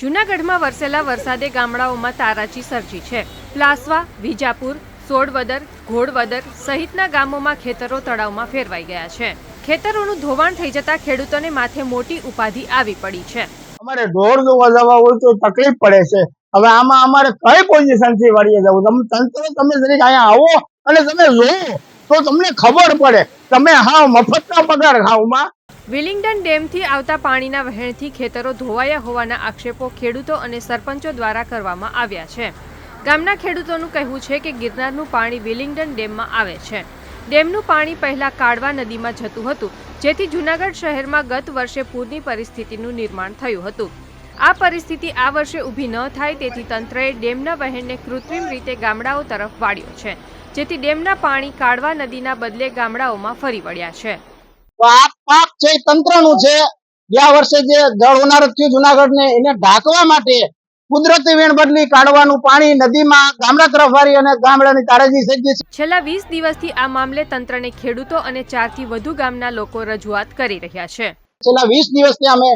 જૂનાગઢમાં વરસેલા વરસાદે ગામડાઓમાં તારાજી સર્જી છે. પ્લાસવા, વિજાપુર સોડવદર ઘોડવદર સહિતના ગામોમાં ખેતરો તળાવમાં ફેરવાઈ ગયા છે. ખેતરોનું ધોવાણ થઈ જતા ખેડૂતોને માથે મોટી ઉપાધિ આવી પડી છે. અમારે ઢોર જોવા જવા હોય તો તકલીફ પડે છે. હવે આમાં અમારે કઈ પોઝિશનથી વાળીએ જવું? તમે તંત્ર, તમે જરીક અહીંયા આવો અને તમે જોવો તો તમને ખબર પડે. તમે હા મફતના પગાર ખાવમાં વિલિંગડન ડેમથી આવતા પાણીના વહેણથી ખેતરો ધોવાયા હોવાના આક્ષેપો ખેડૂતો અને સરપંચો દ્વારા કરવામાં આવ્યા છે. ગામના ખેડૂતોનું કહેવું છે કે ગિરનારનું પાણી વિલિંગડન ડેમમાં આવે છે. ડેમનું પાણી પહેલા કાળવા નદીમાં જતું હતું, જેથી જૂનાગઢ શહેરમાં ગત વર્ષે પૂરની પરિસ્થિતિનું નિર્માણ થયું હતું. આ પરિસ્થિતિ આ વર્ષે ઊભી ન થાય તેથી તંત્રએ ડેમના વહેણને કૃત્રિમ રીતે ગામડાઓ તરફ વાળ્યો છે, જેથી ડેમના પાણી કાળવા નદીના બદલે ગામડાઓમાં ફરી વળ્યા છે. તો આ પાક છે એ તંત્રનું છે. ગયા વર્ષે જે જળ હોનારત થયું જુનાગઢ ને એને ઢાંકવા માટે કુદરતી વીણ બદલી કાઢવાનું પાણી નદીમાં ગામડા તરફ વાળી અને ગામડાની તારાજી સજ્જ છે. છેલ્લા વીસ દિવસથી આ મામલે તંત્રને ખેડૂતો અને ચારથી વધુ ગામના લોકો રજૂઆત કરી રહ્યા છે. છેલ્લા વીસ દિવસથી અમે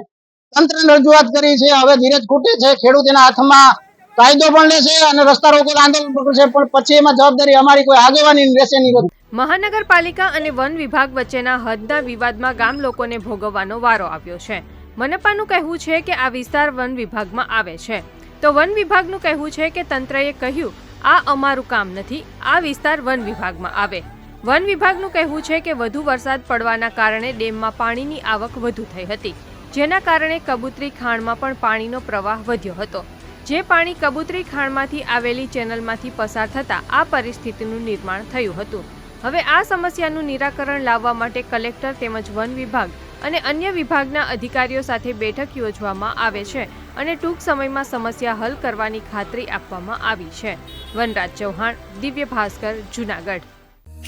તંત્રને રજૂઆત કરી છે. હવે ધીરજ ખૂટે છે. ખેડૂત એના હાથમાં કાયદો પણ લેશે અને રસ્તા રોકો આંદોલન પણ કરશે. પણ પછી એમાં જવાબદારી અમારી કોઈ આગેવાની રહેશે નહીં. મહાનગરપાલિકા અને વન વિભાગ વચ્ચેના હદના વિવાદમાં ગામ લોકોને ભોગવવાનો વારો આવ્યો છે. મનપાનું કહેવું છે કે આ વિસ્તાર વન વિભાગમાં આવે છે. તો વન વિભાગનું કહેવું છે કે તંત્રએ કહ્યું, આ અમારું કામ નથી, આ વિસ્તાર વન વિભાગમાં આવે. વન વિભાગનું કહેવું છે કે વધુ વરસાદ પડવાના કારણે ડેમમાં પાણીની આવક વધુ થઈ હતી. જેના કારણે કબૂતરી ખાણમાં પણ પાણીનો પ્રવાહ વધ્યો હતો. જે પાણી કબૂતરી ખાણમાંથી આવેલી ચેનલમાંથી પસાર થતાં આ પરિસ્થિતિનું નિર્માણ થયું હતું. હવે આ સમસ્યાનું નિરાકરણ લાવવા માટે કલેક્ટર તેમજ વન વિભાગ અને અન્ય વિભાગના અધિકારીઓ સાથે બેઠક યોજવામાં આવે છે અને ટૂંક સમયમાં સમસ્યા હલ કરવાની ખાતરી આપવામાં આવી છે. Vanraj Chauhan, Divya Bhaskar, Junagadh.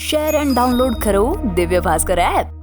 Share and download કરો દિવ્ય ભાસ્કર એપ